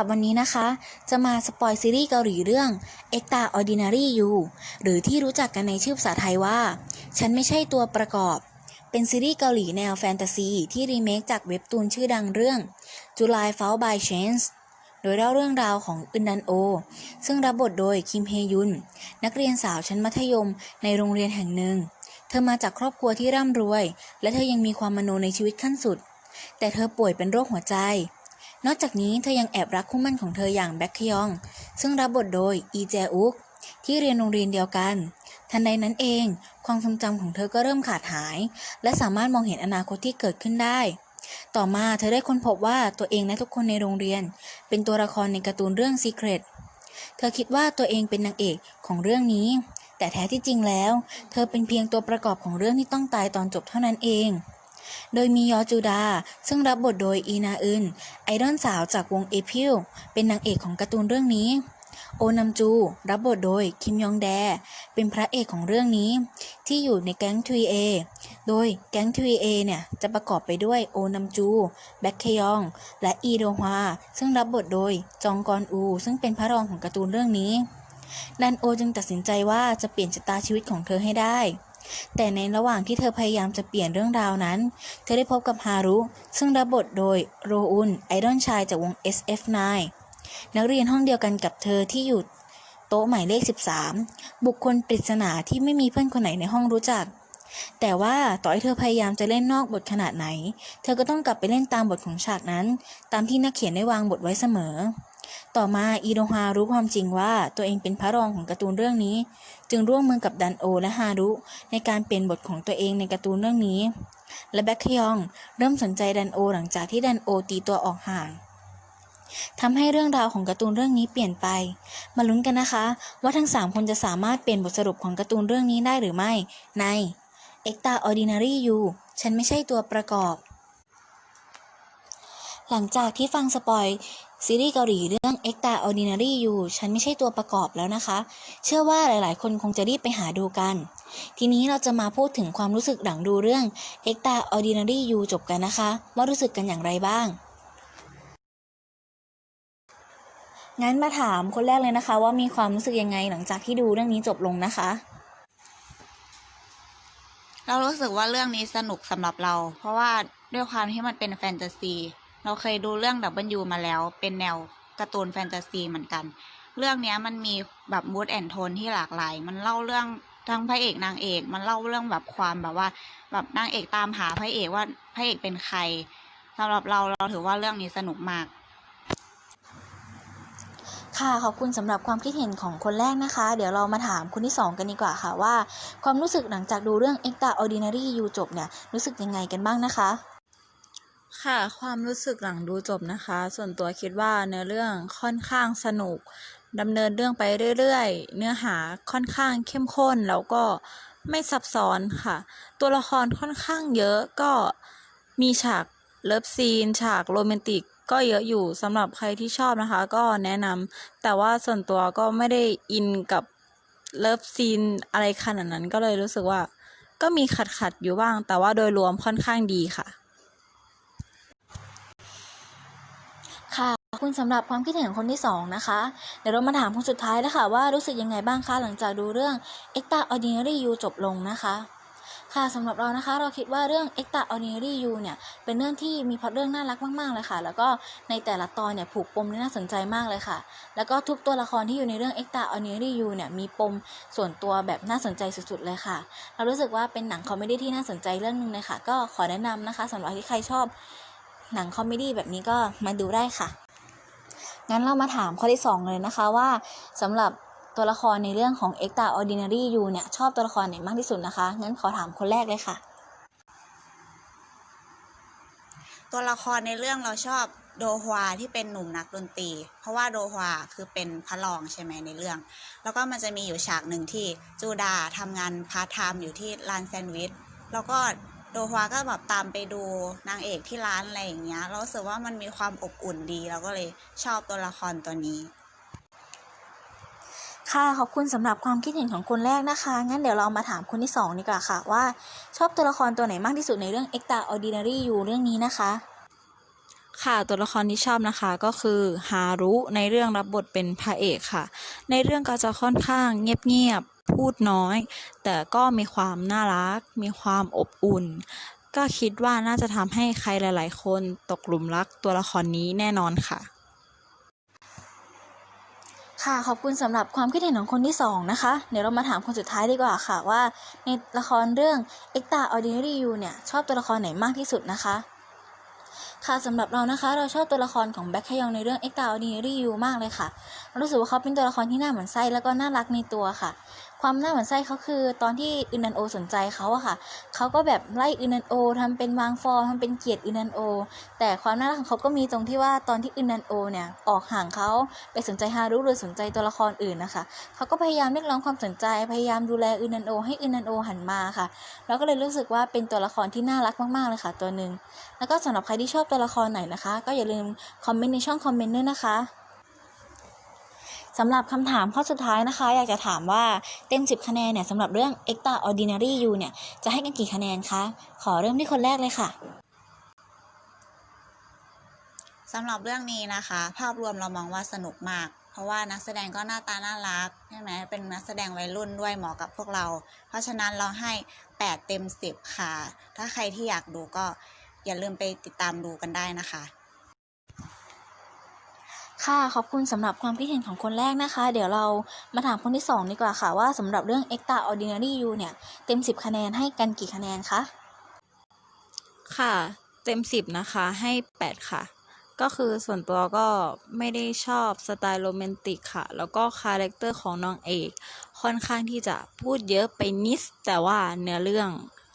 รับวันนี้นะคะ จะมาสปอยซีรีส์เกาหลีเรื่อง Extraordinary You หรือที่รู้จักกันในชื่อภาษาไทยว่า ฉันไม่ใช่ตัวประกอบ เป็นซีรีส์เกาหลีแนวแฟนตาซี ที่รีเมคจากเว็บตูนชื่อดังเรื่อง July Fall by Chance โดยเล่าเรื่องราวของอึนดันโอ ซึ่งรับบทโดยคิมเฮยุน นักเรียนสาวชั้นมัธยมในโรงเรียนแห่งหนึ่ง เธอมาจากครอบครัวที่ร่ำรวย และเธอยังมีความมโนในชีวิตขั้นสุด แต่เธอป่วยเป็นโรคหัวใจ นอกจากนี้เธอยังแอบรักคู่หมั่นของเธออย่างแบ็คคยอง ซึ่งรับบทโดยอีแจอุกที่เรียนโรงเรียนเดียวกัน ทันใดนั้นเอง ความทรงจำของเธอก็เริ่มขาดหาย และสามารถมองเห็นอนาคตที่เกิดขึ้นได้ ต่อมาเธอได้ค้นพบว่าตัวเองและทุกคนในโรงเรียน เป็นตัวละครในการ์ตูนเรื่อง Secret เธอคิดว่าตัวเองเป็นนางเอกของเรื่องนี้ แต่แท้ที่จริงแล้ว เธอเป็นเพียงตัวประกอบของเรื่องที่ต้องตายตอนจบเท่านั้นเอง โดยมียอจูดา ซึ่งรับบทโดยอีนาอึน ไอดอลสาวจากวงเอพิลเป็นนางเอกของการ์ตูนเรื่องนี้ โอนัมจู รับบทโดยคิมยองแด เป็นพระเอกของเรื่องนี้ ที่อยู่ในแก๊งทวีเอโดยแก๊งทวีเอเนี่ยจะประกอบไปด้วยโอนัมจู แบ็คเคยอง และอีโดฮวาซึ่งรับบทโดยจองกอนอู ซึ่งเป็นพระรองของการ์ตูนเรื่องนี้ดันโอจึงตัดสินใจว่าจะเปลี่ยนชะตาชีวิตของเธอให้ได้ แต่ในระหว่างที่เธอพยายามจะเปลี่ยนเรื่องราวนั้น เธอได้พบกับฮารุ ซึ่งรับบทโดยโรอุนไอดอลชายจากวง SF9 นักเรียนห้องเดียวกันกับเธอที่อยู่โต๊ะหมายเลข 13 บุคคลปริศนาที่ไม่มีเพื่อนคนไหนในห้องรู้จัก แต่ว่าต่อให้เธอพยายามจะเล่นนอกบทขนาดไหน เธอก็ต้องกลับไปเล่นตามบทของฉากนั้น ตามที่นักเขียนได้วางบทไว้เสมอ ต่อมาอีโดฮารู้ความจริงว่าตัวเองเป็นพระรองของการ์ตูนเรื่องนี้ จึงร่วมมือกับดันโอและฮารุในการเปลี่ยนบทของตัวเองในการ์ตูนเรื่องนี้ และแบ็คคยองเริ่มสนใจดันโอหลังจากที่ดันโอตีตัวออกห่างทำให้เรื่องราวของการ์ตูนเรื่องนี้เปลี่ยนไป มาลุ้นกันนะคะ ว่าทั้ง 3 คนจะสามารถเปลี่ยนบทสรุปของการ์ตูนเรื่องนี้ได้หรือไม่ ใน Extraordinary You ฉันไม่ใช่ตัวประกอบ หลังจากที่ฟังสปอย ซีรีส์เกาหลีเรื่อง Extraordinary You ฉันไม่ใช่ตัวประกอบแล้วนะคะ เชื่อว่าหลายๆ คนคงจะรีบไปหาดูกัน ทีนี้เราจะมาพูดถึงความรู้สึกหลังดูเรื่อง Extraordinary You จบกันนะคะ ว่ารู้สึกกันอย่างไรบ้าง งั้นมาถามคนแรกเลยนะคะ ว่ามีความรู้สึกยังไงหลังจากที่ดูเรื่องนี้จบลงนะคะ เรารู้สึกว่าเรื่องนี้สนุกสำหรับเรา เพราะว่าด้วยความที่มันเป็นแฟนตาซี เราเคยดูเรื่อง W มาแล้ว เป็นแนวการ์ตูนแฟนตาซีเหมือนกัน เรื่องนี้มันมีแบบมูดแอนโทนที่หลากหลาย มันเล่าเรื่องทั้งพระเอกนางเอก มันเล่าเรื่องแบบความแบบว่า แบบนางเอกตามหาพระเอกว่าพระเอกเป็นใครสำหรับเราเราถือว่าเรื่องนี้สนุกมาก ค่ะขอบคุณสำหรับความคิดเห็นของคนแรกนะคะ เดี๋ยวเรามาถามคนที่ 2 กันดีกว่าค่ะว่า ความรู้สึกหลังจากดูเรื่อง Extraordinary You จบเนี่ยรู้สึกยังไงกันบ้างนะคะ ค่ะความรู้สึกหลังดูจบนะคะ ส่วนตัวคิดว่าเนื้อเรื่องค่อนข้างสนุกดำเนินเรื่องไปเรื่อยๆ เนื้อหาค่อนข้างเข้มข้นแล้วก็ไม่ซับซ้อนค่ะ ตัวละครค่อนข้างเยอะก็มีฉากเลิฟซีน ฉากโรแมนติกก็เยอะอยู่สำหรับใครที่ชอบนะคะ ก็แนะนำแต่ว่าส่วนตัวก็ไม่ได้อินกับเลิฟซีนอะไรขนาดนั้นก็เลยรู้สึกว่า ก็มีขัดๆอยู่บ้าง แต่ว่าโดยรวมค่อนข้างดีค่ะ คุณสำหรับความคิดเห็นของคนที่ 2 นะคะ เดี๋ยวเรามาถามคนสุดท้ายแล้วค่ะว่ารู้สึกยังไงบ้างคะหลังจากดูเรื่อง Extraordinary You จบลงนะคะค่ะสำหรับเรานะคะเราคิดว่าเรื่อง Extraordinary You เนี่ยเป็นเรื่องที่มีพล็อตเรื่องน่ารักมากๆเลยค่ะ แล้วก็ในแต่ละตอนเนี่ยผูกปมที่น่าสนใจมากเลยค่ะ แล้วก็ทุกตัวละครที่อยู่ในเรื่อง Extraordinary You เนี่ยมีปมส่วนตัวแบบน่าสนใจสุดๆเลยค่ะ เรารู้สึกว่าเป็นหนังคอมเมดี้ที่น่าสนใจเรื่องหนึงเลยค่ะ ก็ขอแนะนำนะคะสำหรับที่ใครชอบหนังคอมเมดี้แบบนี้ก็มาดูได้ค่ะ งั้นเรามาถามข้อที่ 2 เลยนะคะว่าสำหรับตัวละครในเรื่องของ Extraordinary You เนี่ยชอบตัวละครไหนมากที่สุดนะคะ งั้นขอถามคนแรกเลยค่ะ ตัวละครในเรื่องเราชอบโดฮวาที่เป็นหนุ่มนักดนตรี เพราะว่าโดฮวาคือเป็นพระรองใช่ไหมในเรื่อง แล้วก็มันจะมีอยู่ฉากหนึ่งที่จูดาทำงานพาร์ทไทม์อยู่ที่ร้านแซนด์วิช แล้วก็ โดฮวาก็แบบตามไปดูนางเอกที่ร้านอะไรอย่างเงี้ยเรารู้สึกว่ามันมีความอบอุ่นดีเราก็เลยชอบตัวละครตัวนี้ ค่ะขอบคุณสำหรับความคิดเห็นของคนแรกนะคะ งั้นเดี๋ยวเรามาถามคนที่2ดีกว่าค่ะ ว่าชอบตัวละครตัวไหนมากที่สุดในเรื่อง Extraordinary You เรื่องนี้นะคะ ค่ะตัวละครที่ชอบนะคะก็คือฮารุในเรื่องรับบทเป็นพระเอกค่ะ ในเรื่องก็จะค่อนข้างเงียบๆ พูดน้อย แต่ก็มีความน่ารัก มีความอบอุ่น ก็คิดว่าน่าจะทำให้ใครหลาย ๆ คนตกหลุมรักตัวละครนี้แน่นอนค่ะ ค่ะขอบคุณสำหรับความคิดเห็นของคนที่สองนะคะ เดี๋ยวเรามาถามคนสุดท้ายดีกว่าค่ะว่า ในละครเรื่อง Extraordinary You เนี่ยชอบตัวละครไหนมากที่สุดนะคะค่ะสำหรับเรานะคะ เราชอบตัวละครของแบ็คฮยองในเรื่อง Extraordinary You มากเลยค่ะร,รู้สึกว่าเขาเป็นตัวละครที่น่าหมั่นไส้แล้วก็น่ารักในตัวค่ะ ความน่าหมั่นไส้เขาคือตอนที่อึนันโอสนใจเขาอะค่ะเขาก็แบบไล่อึนันโอทำเป็นวางฟอร์มทำเป็นเกลียดอึนันโอ แต่ความน่ารักของเขาก็มีตรงที่ว่าตอนที่อึนันโอเนี่ยออกห่างเขาไปสนใจฮารุหรือสนใจตัวละครอื่นนะคะเขาก็พยายามเรียกร้องความสนใจพยายามดูแลอึนันโอ ให้อึนันโอหันมาค่ะ แล้วก็เลยรู้สึกว่าเป็นตัวละครที่น่ารักมากๆเลยค่ะ ตัวหนึ่งแล้วก็สำหรับใครที่ชอบตัวละครไหนนะคะ ก็อย่าลืมคอมเมนต์ในช่องคอมเมนต์ด้วยนะคะ สำหรับคำถามข้อสุดท้ายนะคะ อยากจะถามว่าเต็ม 10 คะแนนเนี่ยสำหรับเรื่อง Extraordinary You เนี่ยจะให้กันกี่คะแนนคะ ขอเริ่มที่คนแรกเลยค่ะสำหรับเรื่องนี้นะคะ ภาพรวมเรามองว่าสนุกมาก เพราะว่านักแสดงก็หน้าตาน่ารักใช่ไหมเป็นนักแสดงวัยรุ่นด้วยเหมาะกับพวกเรา เพราะฉะนั้นเราให้ 8 เต็ม 10 ค่ะ ถ้าใครที่อยากดูก็อย่าลืมไปติดตามดูกันได้นะคะ ค่ะขอบคุณสำหรับความคิดเห็นของคนแรกนะคะ เดี๋ยวเรามาถามคนที่สองดีกว่าค่ะว่าสำหรับเรื่อง extra ordinary u เนี่ย เต็ม 10 คะแนนให้กันกี่คะแนนคะค่ะ เต็มสิบนะคะให้ 8 ค่ะ ก็คือส่วนตัวก็ไม่ได้ชอบสไตล์โรแมนติกค่ะ แล้วก็คาแรคเตอร์ของน้องเอก ค่อนข้างที่จะพูดเยอะไปนิดแต่ว่าเนื้อเรื่อง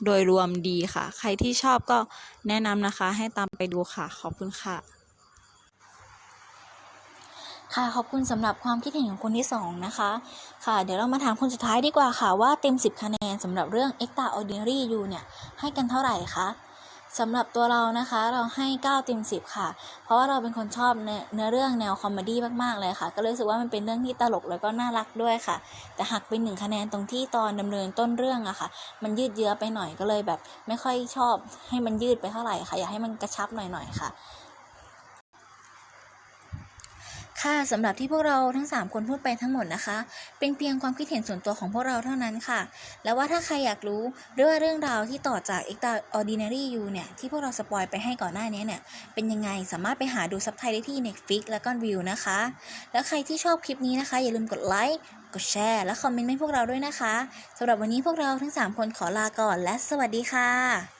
โดยรวมดีค่ะ ใครที่ชอบก็แนะนำนะคะ ให้ตามไปดูค่ะ ขอบคุณค่ะ ค่ะ ขอบคุณสำหรับความคิดเห็นของคนที่สองนะคะ ค่ะ เดี๋ยวเรามาถามคนสุดท้ายดีกว่าค่ะ ว่าเต็ม 10 คะแนนสำหรับเรื่อง Extraordinary You เนี่ย ให้กันเท่าไหร่คะสำหรับตัวเรานะคะ เราให้ 9 เต็ม 10 ค่ะ เพราะว่าเราเป็นคนชอบเนื้อเรื่องแนวคอมเมดี้มากๆเลยค่ะ ก็เลยรู้สึกว่ามันเป็นเรื่องที่ตลกแล้วก็น่ารักด้วยค่ะ แต่หักเป็นหนึ่งคะแนนตรงที่ตอนดำเนินต้นเรื่องอะค่ะ มันยืดเยื้อไปหน่อยก็เลยแบบ ไม่ค่อยชอบให้มันยืดไปเท่าไหร่ค่ะ อยากให้มันกระชับหน่อยๆค่ะ ค่ะสำหรับที่พวกเราทั้ง 3 คนพูดไปทั้งหมดนะคะ เป็นเพียงความคิดเห็นส่วนตัวของพวกเราเท่านั้นค่ะ แล้วว่าถ้าใครอยากรู้หรือว่าเรื่องราวที่ต่อจาก Extraordinary You เนี่ยที่พวกเราสปอยไปให้ก่อนหน้านี้เนี่ยเป็นยังไงสามารถไปหาดูซับไทยได้ที่ Netflix แล้วก็วิวนะคะ แล้วใครที่ชอบคลิปนี้นะคะ อย่าลืมกดไลค์กดแชร์และคอมเมนต์ให้พวกเราด้วยนะคะสำหรับวันนี้พวกเราทั้ง 3 คนขอลาก่อนและสวัสดีค่ะ